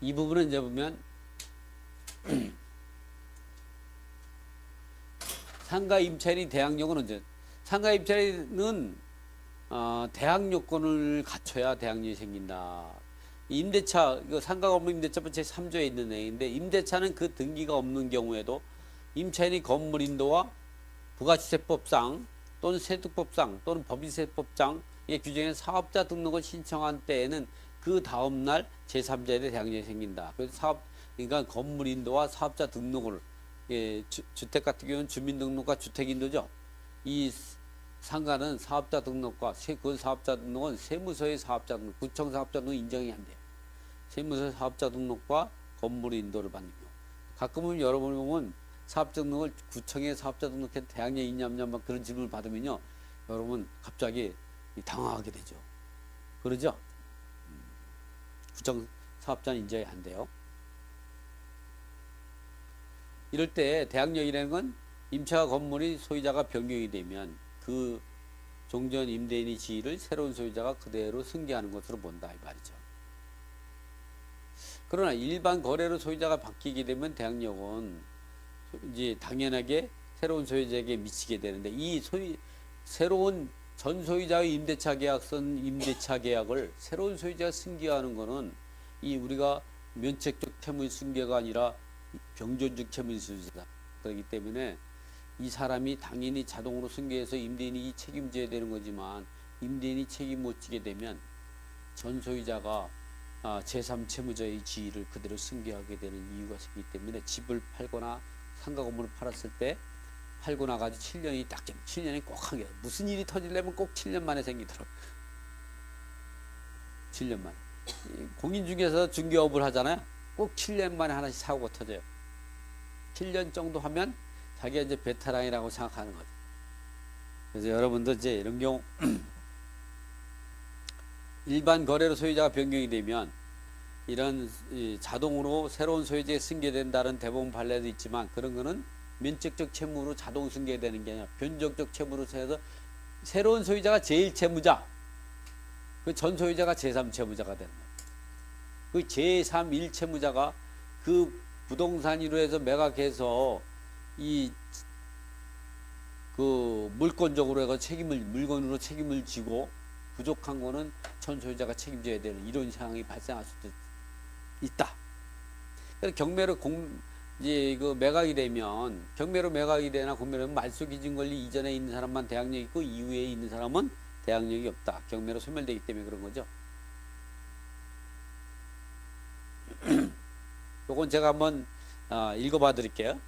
이 부분은 이제 보면 상가 임차인이 대항 요건은 이제 상가 임차인은 어, 대항 요건을 갖춰야 대항력이 생긴다. 임대차 이거 상가가 없는 임대차법 제 3조에 있는 내용인데 임대차는 그 등기가 없는 경우에도 임차인이 건물 인도와 부가시세법상 또는 세득법상 또는 법인세법상의 규정에 사업자 등록을 신청한 때에는 그 다음 날 제3자에 대항력이 생긴다. 그래서 사업 그러니까 건물 인도와 사업자 등록을 예, 주, 주택 같은 경우는 주민등록과 주택인도죠. 이 상가는 사업자 등록과 세, 그 사업자 등록은 세무서의 사업자 등록, 구청 사업자 등록 인정이 안 돼요. 세무서 사업자 등록과 건물 인도를 받는 경우. 가끔은 여러분 보면 사업자 등록을 구청에 사업자 등록해 대학에 있냐 없냐 막 그런 질문을 받으면요. 여러분 갑자기 당황하게 되죠. 그러죠? 음, 구청 사업자는 인정이 안 돼요. 이럴 때 대항력이라는 건 임차 건물이 소유자가 변경이 되면 그 종전 임대인의 지위를 새로운 소유자가 그대로 승계하는 것으로 본다 이 말이죠. 그러나 일반 거래로 소유자가 바뀌게 되면 대항력은 이제 당연하게 새로운 소유자에게 미치게 되는데 이 소유 새로운 전 소유자의 임대차 계약선 임대차 계약을 새로운 소유자가 승계하는 거는 이 우리가 면책적 채무 승계가 아니라 병존적 채무 승계다. 그렇기 때문에 이 사람이 당연히 자동으로 승계해서 임대인이 책임져야 되는 거지만 임대인이 책임 못 지게 되면 전 소유자가 아, 제3채무자의 지위를 그대로 승계하게 되는 이유가 생기기 때문에 집을 팔거나 상가 건물을 팔았을 때 팔고 나가지 7년이 딱 되면 7년이 꼭 하게 돼. 무슨 일이 터지려면 꼭 7년 만에 생기더라고 7년 만에. 이 공인 중개사 중개업을 하잖아요. 꼭 7년 만에 하나씩 사고가 터져요. 7년 정도 하면 자기가 이제 베테랑이라고 생각하는 거죠. 그래서 여러분도 이제 이런 경우 일반 거래로 소유자가 변경이 되면 이런 이 자동으로 새로운 소유자에 승계된다는 대법원 판례도 있지만 그런 거는 면책적 채무로 자동 승계되는 게 아니라 변정적 채무로 해서 새로운 소유자가 제일 채무자 그 전 소유자가 제3 채무자가 되는 거예요. 그 제3 1 채무자가 그 부동산으로 해서 매각해서 이 그 물권적으로 해서 책임을 물건으로 책임을 지고 부족한 거는 전 소유자가 책임져야 되는 이런 상황이 발생할 수도 있다. 그래서 경매로 공 이제 그 매각이 되면 경매로 매각이 되나 공매로 말소 기준 권리 이전에 있는 사람만 대항력 있고 이후에 있는 사람은 대항력이 없다. 경매로 소멸되기 때문에 그런 거죠. 요건 제가 한번 어, 읽어봐 드릴게요.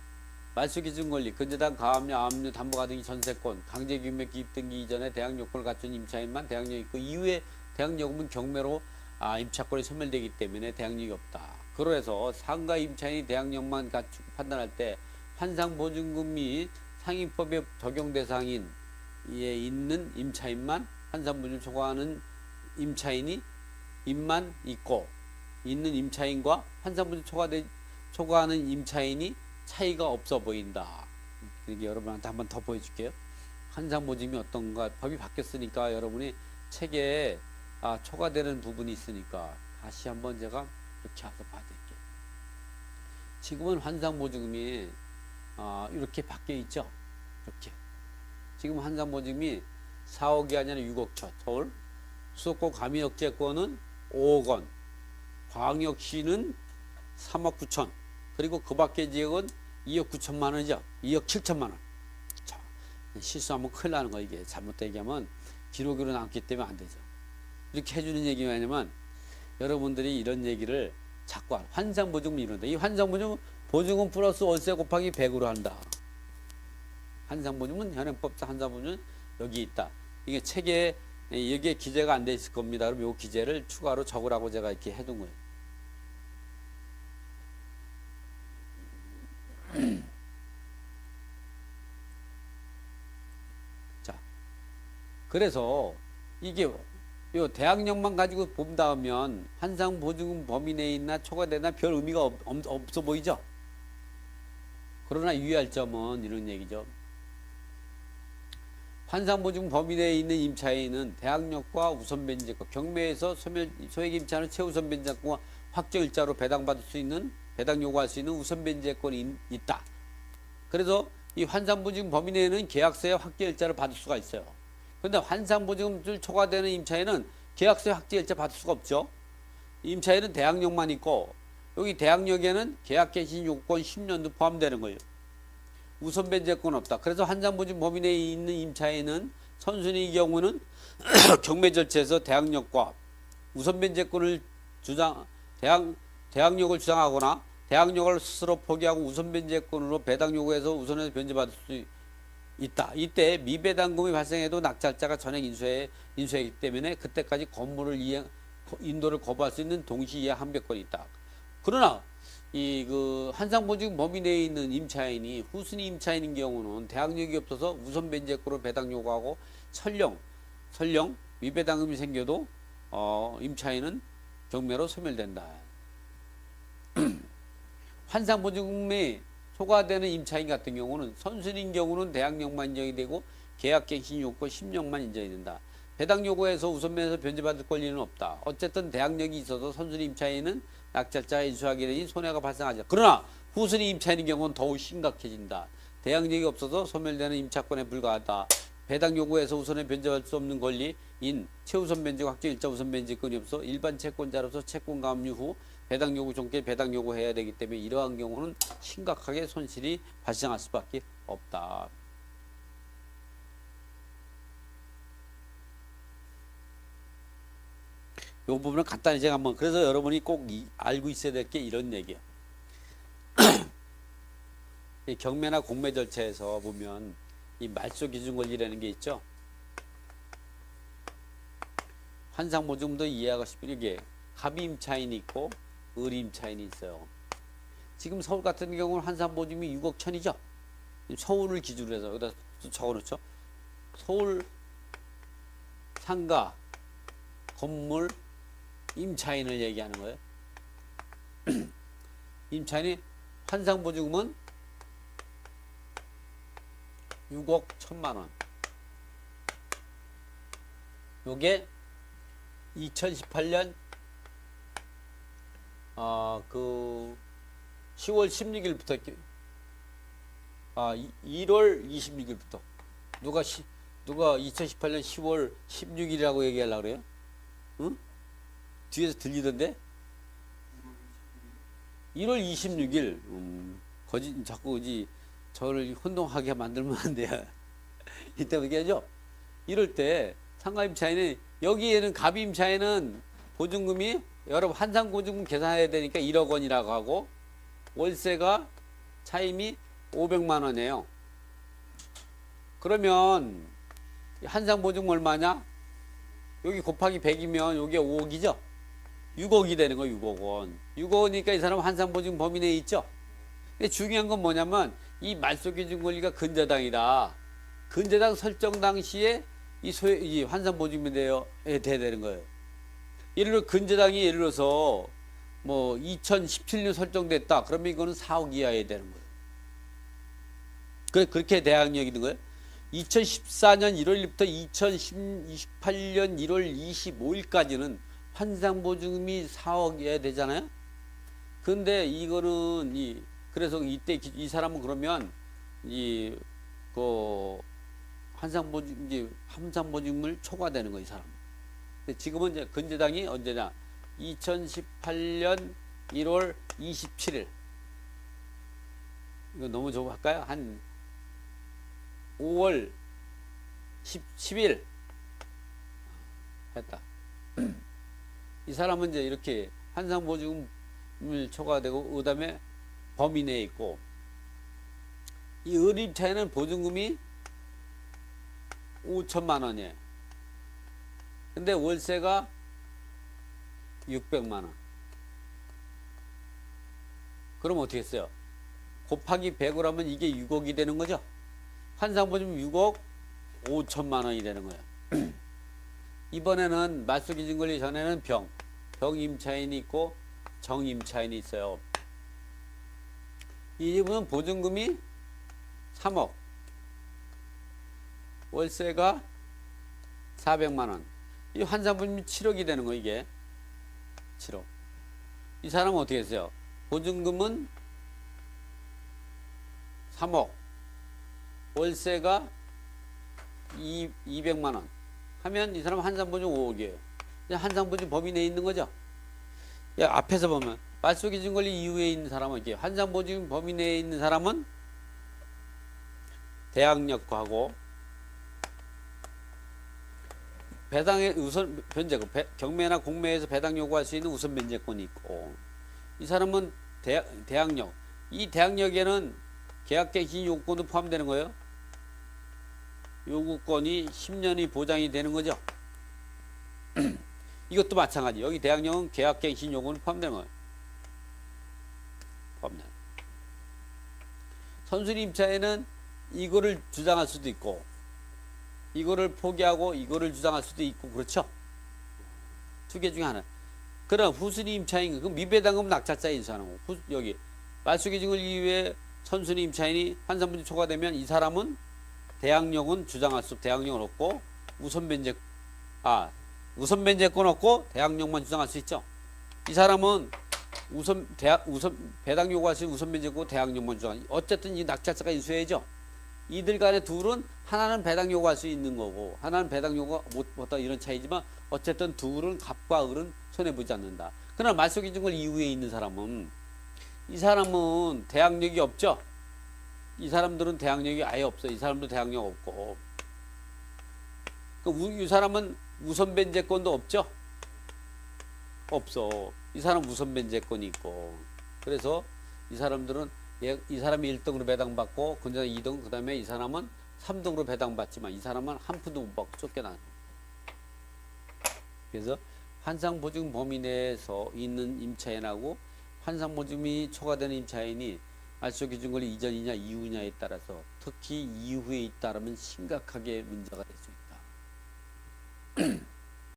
말소 기준 권리, 근저당 가압류, 압류, 담보가 등이 전세권, 강제규명 기입 등기 이전에 대항 요건을 갖춘 임차인만 대항력이 있고 이후에 대항 요금은 경매로 아, 임차권이 소멸되기 때문에 대항력이 없다. 그래서 상가 임차인이 대항력만 갖추고 판단할 때 환상 보증금 및 상인법의 적용 대상인 에 있는 임차인만 환상보증 초과하는 임차인이 임만 있고 있는 임차인과 환상보증 초과되 초과하는 임차인이 차이가 없어 보인다. 이게 여러분한테 한번 더 보여줄게요. 환상보증이 어떤가 법이 바뀌었으니까 여러분이 책에 아, 초과되는 부분이 있으니까 다시 한번 제가 이렇게 해서 봐드릴게요. 지금은 환상보증금이 아, 이렇게 바뀌어 있죠. 이렇게. 지금 환상보증금이 4억이 아니라 6억 초. 서울 수도권 가미역제권은 5억 원, 광역시는 3억 9천, 그리고 그 밖의 지역은 2억 9천만 원이죠. 2억 7천만 원. 자, 실수하면 큰일 나는 거 이게 잘못 얘기하면 기록으로 남기 때문에 안 되죠. 이렇게 해주는 얘기가 뭐냐면 여러분들이 이런 얘기를 자꾸 안- 환상보증금 이런다. 이 환상보증은 보증금 플러스 월세 곱하기 100으로 한다. 환상보증은 현행법상 환상보증은 여기 있다. 이게 책에 여기에 기재가 안 돼 있을 겁니다. 그럼 요 기재를 추가로 적으라고 제가 이렇게 해둔 거예요. 자, 그래서 이게 요 대학력만 가지고 본다면 환상 보증금 범위 내에 있나 초과되나 별 의미가 없, 없, 없어 보이죠? 그러나 유의할 점은 이런 얘기죠. 환상 보증 범위 내에 있는 임차인은 대학력과 우선 변제권 경매에서 소액 임차는 최우선 변제권과 확정일자로 배당받을 수 있는 배당 요구할 수 있는 우선 변제권이 있다. 그래서 이 환산보증 범위 내에는 계약서의 확정일자를 받을 수가 있어요. 그런데 환산보증을 초과되는 임차에는 계약서의 확정일자 받을 수가 없죠. 임차에는 대항력만 있고 여기 대항력에는 계약 개시 요건 10년도 포함되는 거예요. 우선 변제권 없다. 그래서 환산보증 범위 내에 있는 임차에는 선순위 경우는 경매 절차에서 대항력과 우선 변제권을 주장 대항 대항력을 주장하거나 대항력을 스스로 포기하고 우선 변제권으로 배당 요구해서 우선해서 변제받을 수 있다. 이때 미배당금이 발생해도 낙찰자가 전액 인수해 인수하기 때문에 그때까지 건물을 이행 인도를 거부할 수 있는 동시에 한백권이 있다. 그러나 이 그 한상보증 범위 내에 있는 임차인이 후순위 임차인인 경우는 대항력이 없어서 우선 변제권으로 배당 요구하고 설령 설령 미배당금이 생겨도 어 임차인은 경매로 소멸된다. 환상보증금이 초과되는 임차인 같은 경우는 선순인 경우는 대항력만 인정이 되고 계약갱신 요건 10년만 인정이 된다. 배당 요구에서 우선면에서 변제받을 권리는 없다. 어쨌든 대항력이 있어서 선순위 임차인은 낙찰자가 인수하게 되니 손해가 발생하죠. 그러나 후순위 임차인의 경우는 더욱 심각해진다. 대항력이 없어서 소멸되는 임차권에 불과하다. 배당 요구에서 우선에 변제할 수 없는 권리인 최우선 변제 확정 일자 우선 변제권이 없어 일반 채권자로서 채권 감유 후 배당 요구 종께 배당 요구해야 되기 때문에 이러한 경우는 심각하게 손실이 발생할 수밖에 없다. 이 부분은 간단히 제가 한번 그래서 여러분이 꼭 이- 알고 있어야 될 게 이런. 이 경매나 공매 절차에서 보면 이 말소 기준 권리라는 게 있죠. 환상 보증도 이해하고 싶은 이게 갑임차인이 있고 을임차인이 있어요. 지금 서울 같은 경우는 환산 보증이 6억 천이죠. 서울을 기준으로 해서 여기다 적어놓죠. 서울 상가 건물 임차인을 얘기하는 거예요. 임차인이 환상 보증금은 6억 1천만 원. 요게 2018년 아그 10월 16일부터 아 1월 26일부터 누가 시, 누가 2018년 10월 16일이라고 얘기하려고 그래요? 응? 뒤에서 들리던데? 1월 26일 음, 거짓 자꾸 이제 저를 혼동하게 만들면 안 돼요. 이때 어떻게 하죠? 이럴 때 상가임차인은 여기에는 갑임차인은 보증금이 여러분 한상 보증금 계산해야 되니까 1억 원이라고 하고 월세가 차임이 500만 원이에요. 그러면 한상 보증금 얼마냐? 여기 곱하기 100이면 여기 5억이죠? 6억이 되는 거 6억 원. 6억 원이니까 이 사람 한상 보증 범위 내에 있죠? 근데 중요한 건 뭐냐면 이 말소기준 권리가 근저당이다. 근저당 설정 당시에 이 소, 이 환산 보증이 되어 돼야 되는 거예요. 예를 들어 근저당이 예를 들어서 뭐 2017년 설정됐다. 그러면 이거는 4억 이하에 되는 거예요. 그래 그렇게 대항력이 있는 거예요. 2014년 1월부터 2028년 1월 25일까지는 환상보증금이 4억이어야 되잖아요. 근데 이거는 이 그래서 이때 기- 이 사람은 그러면 이그 환상보증 이제 함상보증을 초과되는 거 이 사람. 근데 지금은 이제 근저당이 언제냐? 2018년 1월 27일. 이거 너무 좀 할까요? 한 5월 10, 10일 했다. 이 사람은 이제 이렇게 환상보증을 초과되고 그다음에 범위 내에 있고 이 의립차에는 보증금이 5천만 원이에요. 근데 월세가 600만 원. 그럼 어떻게 했어요? 곱하기 100을 하면 이게 6억이 되는 거죠? 환상보증 6억 5천만 원이 되는 거예요. 이번에는 말소 기준 권리 전에는 병, 병 임차인이 있고 정 임차인이 있어요. 이 집은 보증금이 3억, 월세가 400만 원. 이 환산분이 7억이 되는 거 이게 7억. 이 사람은 어떻게 했어요? 보증금은 3억, 월세가 2, 200만 원 하면 이 사람 한상보증 5억이에요. 한상보증 범위 내에 있는 거죠. 야, 앞에서 보면 말소기준권리 이후에 있는 사람은 이게 한상보증 범위 내에 있는 사람은 대항력하고 배당의 우선 변제권 배- 경매나 공매에서 배당 요구할 수 있는 우선 변제권이 있고 이 사람은 대, 대항력 이 대항력에는 계약갱신 요건도 포함되는 거예요. 요구권이 10년이 보장이 되는 거죠. 이것도 마찬가지. 여기 대항력은 계약갱신 요건이 포함되는 거예요. 포함되는. 선순위 임차에는 이거를 주장할 수도 있고 이거를 포기하고 이거를 주장할 수도 있고 그렇죠. 두 개 중에 하나. 그럼 후순위 임차인 그 미배당금 낙찰자 인수하는 거. 후, 여기 말소기 증을 이후에 선순위 임차인이 환산분이 초과되면 이 사람은 대항력은 주장할 수 대항력은 없고 우선 변제 아 우선 변제권 없고 대항력만 주장할 수 있죠. 이 사람은 우선 대학 우선 배당 있는 우선 변제권 대항력만 주장. 어쨌든 이 낙찰자가 인수해야죠. 이들 간의 둘은 하나는 배당 요구할 수 있는 거고 하나는 배당 요구 못 못다 이런 차이지만 어쨌든 둘은 갑과 을은 손해 보지 않는다. 그러나 말소 기준권 이후에 있는 사람은 이 사람은 대항력이 없죠. 이 사람들은 대항력이 아예 없어. 이 사람도 대항력 없고. 그 우- 이 사람은 우선 변제권도 없죠. 없어. 이 사람 우선 변제권이 있고. 그래서 이 사람들은 얘- 이 사람이 1등으로 배당받고 근데 2등 그다음에 이 사람은 3등으로 배당받지만 이 사람은 한 푼도 못 받고 쫓겨나. 그래서 환상 보증 범위 내에서 있는 임차인하고 환상 보증이 초과되는 임차인이 말소 기준 권리 이전이냐 이후냐에 따라서 특히 이후에 있다라면 심각하게 문제가 될 수 있다.